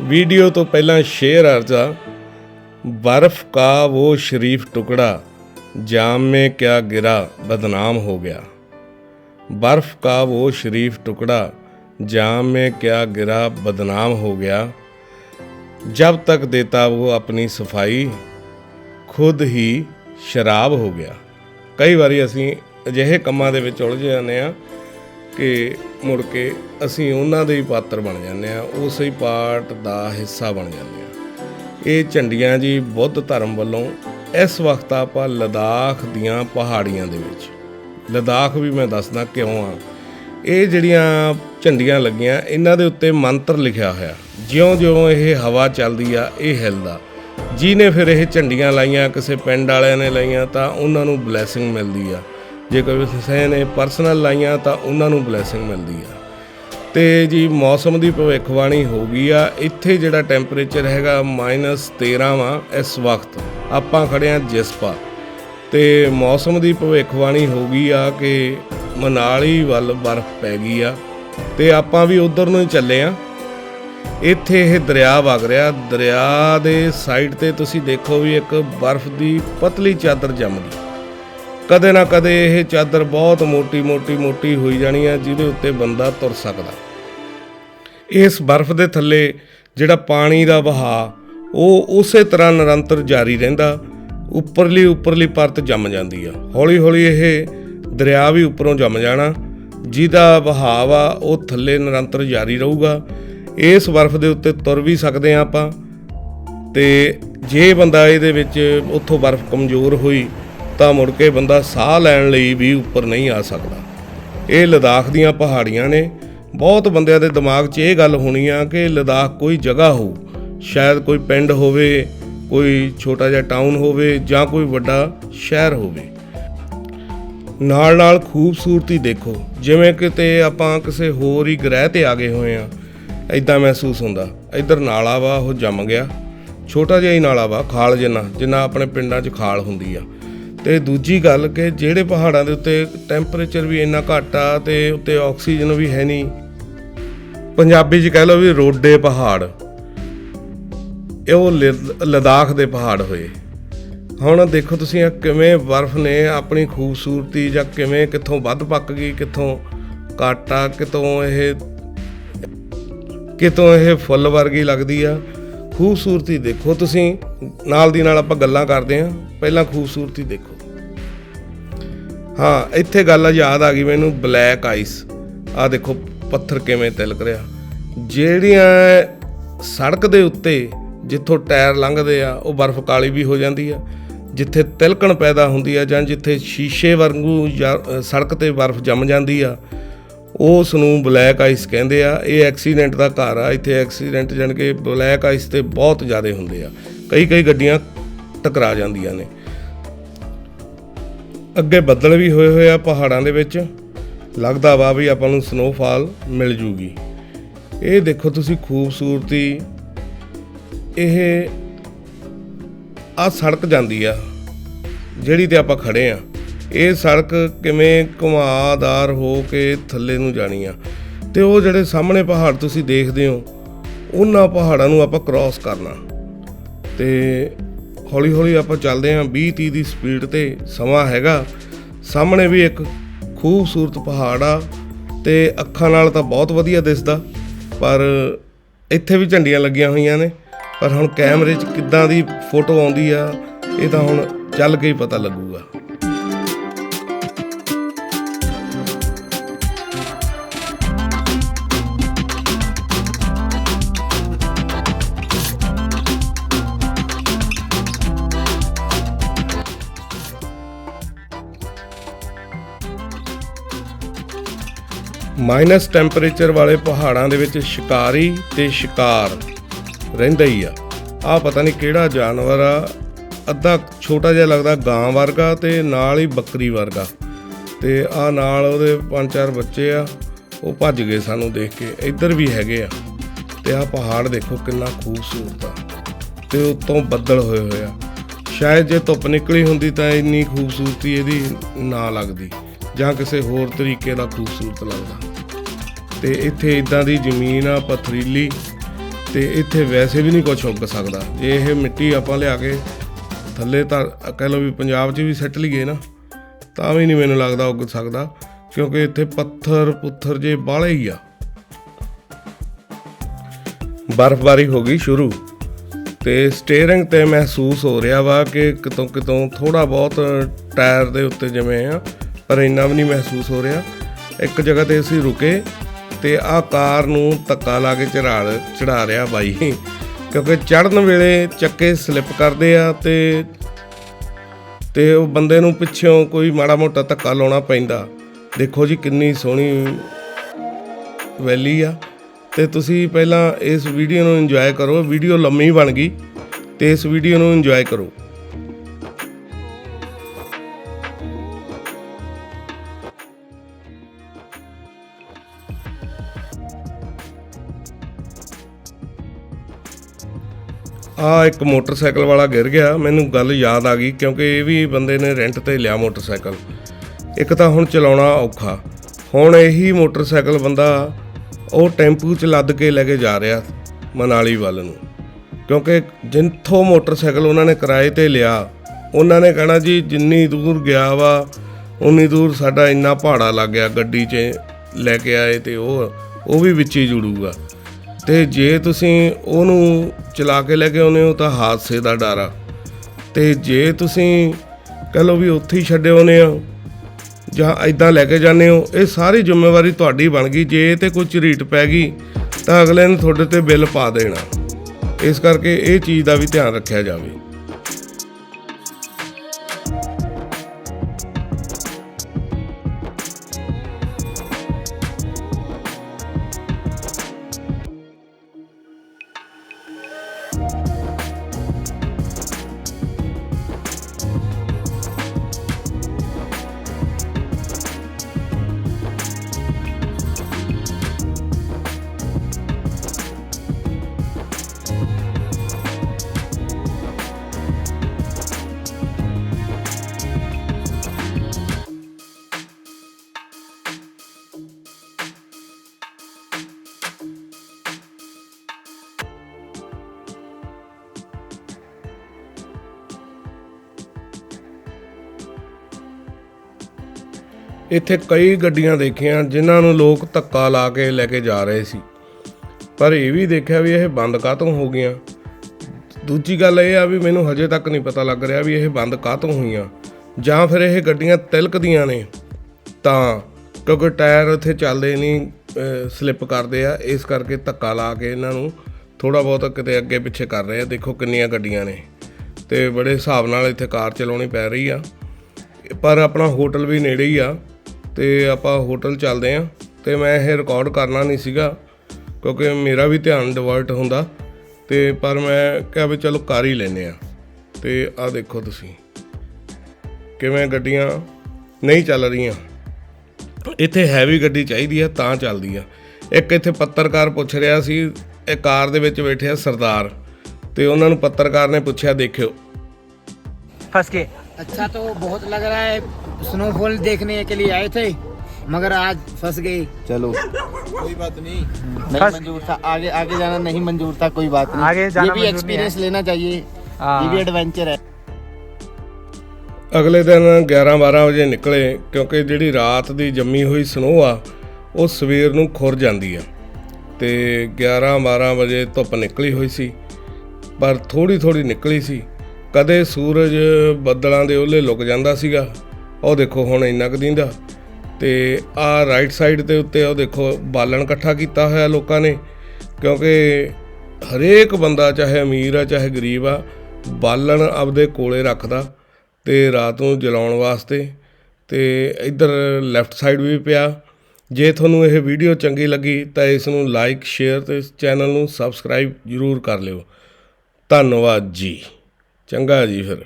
Video तो पहला शेर अर्जा बर्फ़ का वो शरीफ टुकड़ा, जाम में क्या गिरा, बदनाम हो गया। बर्फ़ का वो शरीफ टुकड़ा जाम में क्या गिरा बदनाम हो गया जब तक देता वो अपनी ਸਫਾਈ ਖੁਦ ਹੀ ਸ਼ਰਾਬ ਹੋ ਗਿਆ ਕਈ ਵਾਰੀ ਅਸੀਂ ਅਜਿਹੇ ਕੰਮਾਂ ਦੇ ਵਿੱਚ ਉਲਝ ਜਾਂਦੇ ਆ ਕਿ ਮੁੜ ਕੇ ਅਸੀਂ ਉਹਨਾਂ ਦੇ ਹੀ ਪਾਤਰ ਬਣ ਜਾਂਦੇ ਆ ਉਸੇ ਹੀ ਪਾਰਟ ਦਾ ਹਿੱਸਾ ਬਣ ਜਾਂਦੇ ਆ ਇਹ ਝੰਡੀਆਂ ਜੀ ਬੁੱਧ ਧਰਮ ਵੱਲੋਂ ਇਸ ਵਕਤ ਆਪਾਂ ਲਦਾਖ ਦੀਆਂ ਪਹਾੜੀਆਂ ਦੇ ਵਿੱਚ ਲਦਾਖ ਵੀ ਮੈਂ ਦੱਸਦਾ ਕਿਉਂ ਆ ਇਹ ਜਿਹੜੀਆਂ ਝੰਡੀਆਂ ਲੱਗੀਆਂ, ਇਹਨਾਂ ਦੇ ਉੱਤੇ ਮੰਤਰ ਲਿਖਿਆ ਹੋਇਆ। ਜਿਉਂ-ਜਿਉਂ ਇਹ ਹਵਾ ਚੱਲਦੀ ਆ, ਇਹ ਹਿਲਦਾ। ਜਿਹਨੇ ਫਿਰ ਇਹ ਝੰਡੀਆਂ ਲਾਈਆਂ, ਕਿਸੇ ਪਿੰਡ ਵਾਲਿਆਂ ਨੇ ਲਾਈਆਂ, ਤਾਂ ਉਹਨਾਂ ਨੂੰ ਬਲੇਸਿੰਗ ਮਿਲਦੀ ਆ। ਜੇ ਕੋਈ ਕਿਸੇ ਨੇ ਪਰਸਨਲ ਲਾਈਆਂ, ਤਾਂ ਉਹਨਾਂ ਨੂੰ ਬਲੇਸਿੰਗ ਮਿਲਦੀ ਆ। ਤੇ ਜੀ, ਮੌਸਮ ਦੀ ਭਵਿੱਖਬਾਣੀ ਹੋ ਗਈ ਆ। ਇੱਥੇ ਜਿਹੜਾ ਟੈਂਪਰੇਚਰ ਹੈਗਾ -13 ਵਾ ਇਸ ਵਕਤ। ਆਪਾਂ ਖੜੇ ਆ ਜਿਸਪਾ ਤੇ ਮੌਸਮ ਦੀ ਭਵਿੱਖਬਾਣੀ ਹੋ ਗਈ ਆ ਕਿ ਮਨਾਲੀ ਵੱਲ ਬਰਫ਼ ਪੈ ਗਈ ਆ ਤੇ ਆਪਾਂ ਵੀ ਉਧਰ ਨੂੰ ਹੀ ਚੱਲੇ ਆ। ਇੱਥੇ ਇਹ ਦਰਿਆ ਵਗ ਰਿਹਾ। ਦਰਿਆ ਦੇ ਸਾਈਡ ਤੇ ਤੁਸੀਂ ਦੇਖੋ ਵੀ ਇੱਕ ਬਰਫ਼ ਦੀ ਪਤਲੀ ਚਾਦਰ ਜੰਮ ਗਈ। ਕਦੇ ਨਾ ਕਦੇ ਇਹ ਚਾਦਰ ਬਹੁਤ ਮੋਟੀ ਮੋਟੀ ਮੋਟੀ ਹੋਈ ਜਾਣੀ ਆ, ਜਿਹਦੇ ਉੱਤੇ ਬੰਦਾ ਤੁਰ ਸਕਦਾ। ਇਸ ਬਰਫ਼ ਦੇ ਥੱਲੇ ਜਿਹੜਾ ਪਾਣੀ ਦਾ ਵਹਾਅ, ਉਹ ਉਸੇ ਤਰ੍ਹਾਂ ਨਿਰੰਤਰ ਜਾਰੀ ਰਹਿੰਦਾ। ਉੱਪਰਲੀ ਉੱਪਰਲੀ ਪਰਤ ਜੰਮ ਜਾਂਦੀ ਆ। ਹੌਲੀ ਹੌਲੀ ਇਹ ਦਰਿਆ ਵੀ ਉੱਪਰੋਂ ਜੰਮ ਜਾਣਾ, ਜਿਹਦਾ ਵਹਾਅ ਆ, ਉਹ ਥੱਲੇ ਨਿਰੰਤਰ ਜਾਰੀ ਰਹੂਗਾ। ਇਸ ਬਰਫ਼ ਦੇ ਉੱਤੇ ਤੁਰ ਵੀ ਸਕਦੇ ਆ ਆਪਾਂ। ਤੇ ਜੇ ਬੰਦਾ ਇਹਦੇ ਵਿੱਚ ਉੱਥੋਂ ਬਰਫ਼ ਕਮਜ਼ੋਰ ਹੋਈ, ਤਾਂ ਮੁੜ ਕੇ ਬੰਦਾ ਸਾਹ ਲੈਣ ਲਈ ਵੀ ਉੱਪਰ ਨਹੀਂ ਆ ਸਕਦਾ। ਇਹ ਲਦਾਖ ਦੀਆਂ ਪਹਾੜੀਆਂ ਨੇ। ਬਹੁਤ ਬੰਦਿਆਂ ਦੇ ਦਿਮਾਗ 'ਚ ਇਹ ਗੱਲ ਹੋਣੀ ਆ ਕਿ ਲਦਾਖ ਕੋਈ ਜਗ੍ਹਾ ਹੋ ਸ਼ਾਇਦ ਕੋਈ ਪਿੰਡ ਹੋਵੇ, ਕੋਈ ਛੋਟਾ ਜਿਹਾ ਟਾਊਨ ਹੋਵੇ ਜਾਂ ਕੋਈ ਵੱਡਾ ਸ਼ਹਿਰ ਹੋਵੇ। ਨਾਲ ਨਾਲ ਖੂਬਸੂਰਤੀ ਦੇਖੋ। ਜਿਵੇਂ ਕਿਤੇ ਆਪਾਂ ਕਿਸੇ ਹੋਰ ਹੀ ਗ੍ਰਹਿ ਤੇ ਆ ਗਏ ਹੋਏ ਆ ਐਦਾਂ ਮਹਿਸੂਸ ਹੁੰਦਾ। ਇੱਧਰ ਨਾਲਾ ਵਾ, ਉਹ ਜੰਮ ਗਿਆ। ਛੋਟਾ ਜਿਹਾ ਹੀ ਨਾਲਾ ਵਾ, ਖਾਲ ਜਿੰਨਾ ਜਿੰਨਾ ਆਪਣੇ ਪਿੰਡਾਂ 'ਚ ਖਾਲ ਹੁੰਦੀ ਆ। ਤੇ ਦੂਜੀ ਗੱਲ ਕਿ ਜਿਹੜੇ ਪਹਾੜਾਂ ਦੇ ਉੱਤੇ ਟੈਂਪਰੇਚਰ ਵੀ ਇੰਨਾ ਘੱਟ ਆ ਤੇ ਉੱਤੇ ਆਕਸੀਜਨ ਵੀ ਹੈ ਨਹੀਂ। ਪੰਜਾਬੀ 'ਚ ਕਹਿ ਲਓ ਵੀ ਰੋਡੇ ਪਹਾੜ। ਇਹ ਉਹ ਲ- ਲਦਾਖ ਦੇ ਪਹਾੜ ਹੋਏ। ਹੁਣ ਦੇਖੋ ਤੁਸੀਂ ਇਹ ਕਿਵੇਂ ਬਰਫ਼ ਨੇ ਆਪਣੀ ਖੂਬਸੂਰਤੀ ਜਾਂ ਕਿਵੇਂ ਕਿੱਥੋਂ ਵੱਧ ਪੱਕ ਗਈ, ਕਿੱਥੋਂ ਘੱਟ ਆ ਕਿਤੋਂ ਇਹ ਕਿਤੋਂ ਇਹ ਫੁੱਲ ਵਰਗੀ ਲੱਗਦੀ ਆ। ਖੂਬਸੂਰਤੀ ਦੇਖੋ ਤੁਸੀਂ, ਨਾਲ ਦੀ ਨਾਲ ਆਪਾਂ ਗੱਲਾਂ ਕਰਦੇ ਆਂ ਪਹਿਲਾਂ ਖੂਬਸੂਰਤੀ ਦੇਖੋ। ਹਾਂ, ਇੱਥੇ ਗੱਲ ਯਾਦ ਆ ਗਈ ਮੈਨੂੰ, ਬਲੈਕ ਆਈਸ। ਆ ਦੇਖੋ ਪੱਥਰ ਕਿਵੇਂ ਤਿਲਕ ਰਿਹਾ। ਜਿਹੜੀਆਂ ਸੜਕ ਦੇ ਉੱਤੇ ਜਿੱਥੋਂ ਟਾਇਰ ਲੰਘਦੇ ਆ, ਉਹ ਬਰਫ਼ ਕਾਲੀ ਵੀ ਹੋ ਜਾਂਦੀ ਆ। ਜਿੱਥੇ ਤਿਲਕਣ ਪੈਦਾ ਹੁੰਦੀ ਆ ਜਾਂ ਜਿੱਥੇ ਸ਼ੀਸ਼ੇ ਵਾਂਗੂ ਜਾਂ- ਸੜਕ ਤੇ ਬਰਫ਼ ਜੰਮ ਜਾਂਦੀ ਆ, ਉਸ ਨੂੰ ਬਲੈਕ ਆਈਸ ਕਹਿੰਦੇ ਆ। ਇਹ ਐਕਸੀਡੈਂਟ ਦਾ ਘਰ ਆ। ਇੱਥੇ ਐਕਸੀਡੈਂਟ ਜਾਣ ਕੇ ਬਲੈਕ ਆਈਸ ਤੇ ਬਹੁਤ ਜ਼ਿਆਦਾ ਹੁੰਦੇ ਆ। ਕਈ ਕਈ ਗੱਡੀਆਂ ਟਕਰਾ ਜਾਂਦੀਆਂ ਨੇ। ਅੱਗੇ ਬੱਦਲ ਵੀ ਹੋਏ ਹੋਏ ਆ ਪਹਾੜਾਂ ਦੇ ਵਿੱਚ। ਲੱਗਦਾ ਵਾ ਵੀ ਆਪਾਂ ਨੂੰ ਸਨੋਫਾਲ ਮਿਲ ਜੂਗੀ। ਇਹ ਦੇਖੋ ਤੁਸੀਂ ਖੂਬਸੂਰਤੀ। ਇਹ ਆ ਸੜਕ ਜਾਂਦੀ ਆ, ਜਿਹੜੀ ਤੇ ਆਪਾਂ ਖੜੇ ਆ। ਇਹ ਸੜਕ ਕਿਵੇਂ ਘੁਮਾਦਾਰ ਹੋ ਕੇ ਥੱਲੇ ਨੂੰ ਜਾਣੀ ਆ। ਤੇ ਉਹ ਜਿਹੜੇ ਸਾਹਮਣੇ ਪਹਾੜ ਤੁਸੀਂ ਦੇਖਦੇ ਹੋ, ਉਹਨਾਂ ਪਹਾੜਾਂ ਨੂੰ ਆਪਾਂ ਕ੍ਰਾਸ ਕਰਨਾ। ਤੇ ਹੌਲੀ ਹੌਲੀ ਆਪਾਂ ਚੱਲਦੇ ਆਂ 20 30 ਦੀ ਸਪੀਡ ਤੇ ਸਮਾਂ ਹੈਗਾ। ਸਾਹਮਣੇ ਵੀ ਇੱਕ ਖੂਬਸੂਰਤ ਪਹਾੜ ਆ, ਤੇ ਅੱਖਾਂ ਨਾਲ ਤਾਂ ਬਹੁਤ ਵਧੀਆ ਦਿਸਦਾ, ਪਰ ਇੱਥੇ ਵੀ ਝੰਡੀਆਂ ਲੱਗੀਆਂ ਹੋਈਆਂ ਨੇ। ਪਰ ਹੁਣ ਕੈਮਰੇ 'ਚ ਕਿੱਦਾਂ ਦੀ ਫੋਟੋ ਆਉਂਦੀ ਆ, ਇਹ ਤਾਂ ਹੁਣ ਚੱਲ ਕੇ ਹੀ ਪਤਾ ਲੱਗੂਗਾ। ਮਾਈਨਸ ਟੈਂਪਰੇਚਰ ਵਾਲੇ ਪਹਾੜਾਂ ਦੇ ਵਿੱਚ ਸ਼ਿਕਾਰੀ ਤੇ ਸ਼ਿਕਾਰ। ਰਹਿੰਦਾ ਹੀ ਆ। ਆ ਪਤਾ ਨਹੀਂ ਕਿਹੜਾ ਜਾਨਵਰ ਆ। ਅੱਧਾ ਛੋਟਾ ਜਿਹਾ ਲੱਗਦਾ ਗਾਂ ਵਰਗਾ ਤੇ ਨਾਲ ਹੀ ਬੱਕਰੀ ਵਰਗਾ। ਤੇ ਆ ਨਾਲ ਉਹਦੇ ਪੰਜ ਚਾਰ ਬੱਚੇ ਆ। ਉਹ ਭੱਜ ਗਏ ਸਾਨੂੰ ਦੇਖ ਕੇ। ਇੱਧਰ ਵੀ ਹੈਗੇ ਆ। ਤੇ ਆਹ ਪਹਾੜ ਦੇਖੋ ਕਿੰਨਾ ਖੂਬਸੂਰਤ ਆ। ਤੇ ਉੱਤੋਂ ਬੱਦਲ ਹੋਏ ਹੋਏ ਆ। ਸ਼ਾਇਦ ਜੇ ਧੁੱਪ ਨਿਕਲੀ ਹੁੰਦੀ ਤਾਂ ਇੰਨੀ ਖੂਬਸੂਰਤੀ ਇਹਦੀ ਨਾ ਲੱਗਦੀ। ਜਾਂ ਕਿਸੇ ਹੋਰ ਤਰੀਕੇ ਦਾ ਖੂਬਸੂਰਤ ਲੱਗਦਾ। ਤੇ ਇੱਥੇ ਇਦਾਂ ਦੀ ਜ਼ਮੀਨ ਆ, ਪਥਰੀਲੀ। ਤੇ ਇੱਥੇ ਵੈਸੇ ਵੀ ਨਹੀਂ ਕੁਝ ਉੱਗ ਸਕਦਾ। ਜੇ ਇਹ ਮਿੱਟੀ ਆਪਾਂ ਲਿਆ ਕੇ ਥੱਲੇ ਤਾਂ ਕਹਿ ਲਓ ਵੀ ਪੰਜਾਬ 'ਚ ਵੀ ਸੱਟ ਲਈਏ ਨਾ, ਤਾਂ ਵੀ ਨਹੀਂ ਮੈਨੂੰ ਲੱਗਦਾ ਉੱਗ ਸਕਦਾ, ਕਿਉਂਕਿ ਇੱਥੇ ਪੱਥਰ ਪੁੱਥਰ ਜੇ ਬਾਹਲੇ ਹੀ ਆ। ਬਰਫ਼ਬਾਰੀ ਹੋ ਗਈ ਸ਼ੁਰੂ ਤੇ ਸਟੀਅਰਿੰਗ ਤੇ ਮਹਿਸੂਸ ਹੋ ਰਿਹਾ ਵਾ ਕਿ ਕਿਤੋਂ ਕਿਤੋਂ ਥੋੜਾ ਬਹੁਤ ਟਾਇਰ ਦੇ ਉੱਤੇ ਜਿਵੇਂ ਆ, ਪਰ ਇੰਨਾ ਵੀ ਨਹੀਂ ਮਹਿਸੂਸ ਹੋ ਰਿਹਾ। ਇੱਕ ਜਗ੍ਹਾ ਤੇ ਅਸੀਂ ਰੁਕੇ ਤੇ ਆਹ ਕਾਰ ਨੂੰ ਧੱਕਾ ਲਾ ਕੇ ਚੜਾ ਚੜਾ ਰਿਹਾ ਬਾਈ। ਕਿਉਂਕਿ ਚੜਨ ਵੇਲੇ ਚੱਕੇ ਸਲਿੱਪ ਕਰਦੇ ਆ ਤੇ ਤੇ ਉਹ ਬੰਦੇ ਨੂੰ ਪਿੱਛੋਂ ਕੋਈ ਮਾੜਾ ਮੋਟਾ ਧੱਕਾ ਲਾਉਣਾ ਪੈਂਦਾ। ਦੇਖੋ ਜੀ ਕਿੰਨੀ ਸੋਹਣੀ ਵੈਲੀ ਆ। ਤੇ ਤੁਸੀਂ ਪਹਿਲਾਂ ਇਸ ਵੀਡੀਓ ਨੂੰ ਇੰਜੋਏ ਕਰੋ। ਵੀਡੀਓ ਲੰਮੀ ਬਣ ਗਈ। ਤੇ ਇਸ ਵੀਡੀਓ ਨੂੰ ਇੰਜੋਏ ਕਰੋ। ਆ ਇੱਕ ਮੋਟਰਸਾਈਕਲ ਵਾਲਾ ਗਿਰ ਗਿਆ, ਮੈਨੂੰ ਗੱਲ ਯਾਦ ਆ ਗਈ ਕਿਉਂਕਿ ਇਹ ਵੀ ਬੰਦੇ ਨੇ ਰੈਂਟ ਤੇ ਲਿਆ ਮੋਟਰਸਾਈਕਲ। ਇੱਕ ਤਾਂ ਹੁਣ ਚਲਾਉਣਾ ਔਖਾ। ਹੁਣ ਇਹੀ ਮੋਟਰਸਾਈਕਲ ਬੰਦਾ ਉਹ ਟੈਂਪੂ 'ਚ ਲੱਦ ਕੇ ਲੈ ਕੇ ਜਾ ਰਿਹਾ ਮਨਾਲੀ ਵੱਲ ਨੂੰ। ਕਿਉਂਕਿ ਜਿੰਥੋਂ ਮੋਟਰਸਾਈਕਲ ਉਹਨਾਂ ਨੇ ਕਿਰਾਏ ਤੇ ਲਿਆ, ਉਹਨਾਂ ਨੇ ਕਹਿਣਾ ਜੀ ਜਿੰਨੀ ਦੂਰ ਗਿਆ ਵਾ, ਉਨੀ ਦੂਰ ਸਾਡਾ ਇੰਨਾ ਭਾੜਾ ਲੱਗ ਗਿਆ ਗੱਡੀ 'ਚ ਲੈ ਕੇ ਆਏ ਤੇ ਉਹ ਉਹ ਵੀ ਵਿੱਚ ਹੀ ਜੁੜੂਗਾ। ਤੇ ਜੇ ਤੁਸੀਂ ਉਹਨੂੰ ਚਲਾ ਕੇ ਲੈ ਕੇ ਆਉਂਦੇ ਹੋ ਤਾਂ ਹਾਦਸੇ ਦਾ ਡਰ ਆ। ਤੇ ਜੇ ਤੁਸੀਂ ਕਹ ਲਓ ਵੀ ਉੱਥੇ ਹੀ ਛੱਡੇ ਆਉਂਦੇ ਆ ਜਾਂ ਐਦਾਂ ਲੈ ਕੇ ਜਾਂਦੇ ਹੋ, ਇਹ ਸਾਰੀ ਜ਼ਿੰਮੇਵਾਰੀ ਤੁਹਾਡੀ ਬਣ ਗਈ। ਜੇ ਤੇ ਕੋਈ ਝਰੀਟ ਪੈ ਗਈ ਤਾਂ ਅਗਲੇ ਨੇ ਤੁਹਾਡੇ ਤੇ ਬਿੱਲ ਪਾ ਦੇਣਾ। ਇਸ ਕਰਕੇ ਇਹ ਚੀਜ਼ ਦਾ ਵੀ ਧਿਆਨ ਰੱਖਿਆ ਜਾਵੇ। ਇੱਥੇ ਕਈ ਗੱਡੀਆਂ ਦੇਖੀਆਂ ਜਿਨ੍ਹਾਂ ਨੂੰ ਲੋਕ ਧੱਕਾ ਲਾ ਕੇ ਲੈ ਕੇ ਜਾ ਰਹੇ ਸੀ। ਪਰ ਇਹ ਵੀ ਦੇਖਿਆ ਵੀ ਇਹ ਬੰਦ ਕਾਹਤੋਂ ਹੋ ਗਈਆਂ? ਦੂਜੀ ਗੱਲ ਇਹ ਆ ਵੀ ਮੈਨੂੰ ਹਜੇ ਤੱਕ ਨਹੀਂ ਪਤਾ ਲੱਗ ਰਿਹਾ ਵੀ ਇਹ ਬੰਦ ਕਾਹਤੋਂ ਹੋਈਆਂ। ਜਾਂ ਫਿਰ ਇਹ ਗੱਡੀਆਂ ਤਿਲਕਦੀਆਂ ਨੇ। ਤਾਂ ਕਿਉਂਕਿ ਟਾਇਰ ਉੱਥੇ ਚੱਲਦੇ ਨਹੀਂ ਸਲਿੱਪ ਕਰਦੇ ਆ। ਇਸ ਕਰਕੇ ਧੱਕਾ ਲਾ ਕੇ ਇਹਨਾਂ ਨੂੰ ਥੋੜਾ ਬਹੁਤ ਕਿਤੇ ਅੱਗੇ ਪਿੱਛੇ ਕਰ ਰਹੇ ਆ। ਦੇਖੋ ਕਿੰਨੀਆਂ ਗੱਡੀਆਂ ਨੇ। ਤੇ ਬੜੇ ਹਿਸਾਬ ਨਾਲ ਇੱਥੇ ਕਾਰ ਚਲਾਉਣੀ ਪੈ ਰਹੀ ਆ। ਪਰ ਆਪਣਾ ਹੋਟਲ ਵੀ ਨੇੜੇ ਹੀ ਆ। ਤੇ ਆਪਾਂ ਹੋਟਲ ਚੱਲਦੇ ਆ ਤੇ ਮੈਂ ਇਹ ਰਿਕਾਰਡ ਕਰਨਾ ਨਹੀਂ ਸੀਗਾ ਕਿਉਂਕਿ ਮੇਰਾ ਵੀ ਧਿਆਨ ਡਿਵਰਟ ਹੁੰਦਾ ਤੇ ਪਰ ਮੈਂ ਕਿਹਾ ਵੀ ਚਲੋ ਕਰ ਹੀ ਲੈਨੇ ਆ ਤੇ ਆ ਦੇਖੋ ਤੁਸੀਂ ਕਿਵੇਂ ਗੱਡੀਆਂ ਨਹੀਂ ਚੱਲ ਰਹੀਆਂ ਇੱਥੇ ਹੈਵੀ ਗੱਡੀ ਚਾਹੀਦੀ ਆ ਤਾਂ ਚੱਲਦੀ ਆ ਇੱਕ ਇੱਥੇ ਪੱਤਰਕਾਰ ਪੁੱਛ ਰਿਹਾ ਸੀ ਇਹ ਕਾਰ ਦੇ ਵਿੱਚ ਬੈਠੇ ਆ ਸਰਦਾਰ ਤੇ ਉਹਨਾਂ ਨੂੰ ਪੱਤਰਕਾਰ ਨੇ ਪੁੱਛਿਆ ਦੇਖਿਓ फंस के अच्छा तो बहुत लग रहा है स्नोफॉल देखने के लिए आए थे मगर आज फंस गए चलो कोई बात नहीं नहीं फंस- मंजूर था आगे आगे जाना नहीं मंजूर था कोई बात नहीं आगे जाना ये भी मंजूर नहीं एक्सपीरियंस लेना चाहिए हाँ। ये भी एडवेंचर है ਅਗਲੇ ਦਿਨ 11-12 ਵਜੇ ਨਿਕਲੇ ਕਿਉਂਕਿ ਜਿਹੜੀ ਰਾਤ ਦੀ ਜੰਮੀ ਹੋਈ ਸਨੋ ਆ ਉਹ ਸਵੇਰ ਨੂੰ ਖੁਰ ਜਾਂਦੀ ਆ ਤੇ 11-12 ਵਜੇ ਧੁੱਪ ਨਿਕਲੀ ਹੋਈ ਸੀ ਪਰ ਥੋੜੀ ਥੋੜੀ ਨਿਕਲੀ ਸੀ ਕਦੇ ਸੂਰਜ ਬੱਦਲਾਂ ਦੇ ਉਹਲੇ ਲੁਕ ਜਾਂਦਾ ਸੀਗਾ ਉਹ ਦੇਖੋ ਹੁਣ ਇੰਨਾ ਕੁ ਦਿੰਦਾ। ਤੇ ਆ ਰਾਈਟ ਸਾਈਡ ਦੇ ਉੱਤੇ ਉਹ ਦੇਖੋ ਬਾਲਣ ਇਕੱਠਾ ਕੀਤਾ ਹੋਇਆ ਲੋਕਾਂ ਨੇ। ਕਿਉਂਕਿ ਹਰੇਕ ਬੰਦਾ, ਚਾਹੇ ਅਮੀਰ ਆ, ਚਾਹੇ ਗਰੀਬ ਆ, ਬਾਲਣ ਆਪਦੇ ਕੋਲੇ ਰੱਖਦਾ ਤੇ ਰਾਤ ਨੂੰ ਜਲਾਉਣ ਵਾਸਤੇ। ਤੇ ਇੱਧਰ ਲੈਫਟ ਸਾਈਡ ਵੀ ਪਿਆ। ਜੇ ਤੁਹਾਨੂੰ ਇਹ ਵੀਡੀਓ ਚੰਗੀ ਲੱਗੀ ਤਾਂ ਇਸ ਨੂੰ ਲਾਈਕ ਸ਼ੇਅਰ ਤੇ ਇਸ ਚੈਨਲ ਨੂੰ ਸਬਸਕ੍ਰਾਈਬ ਜ਼ਰੂਰ ਕਰ ਲਿਓ। ਧੰਨਵਾਦ ਜੀ। ਚੰਗਾ ਜੀ ਫਿਰ।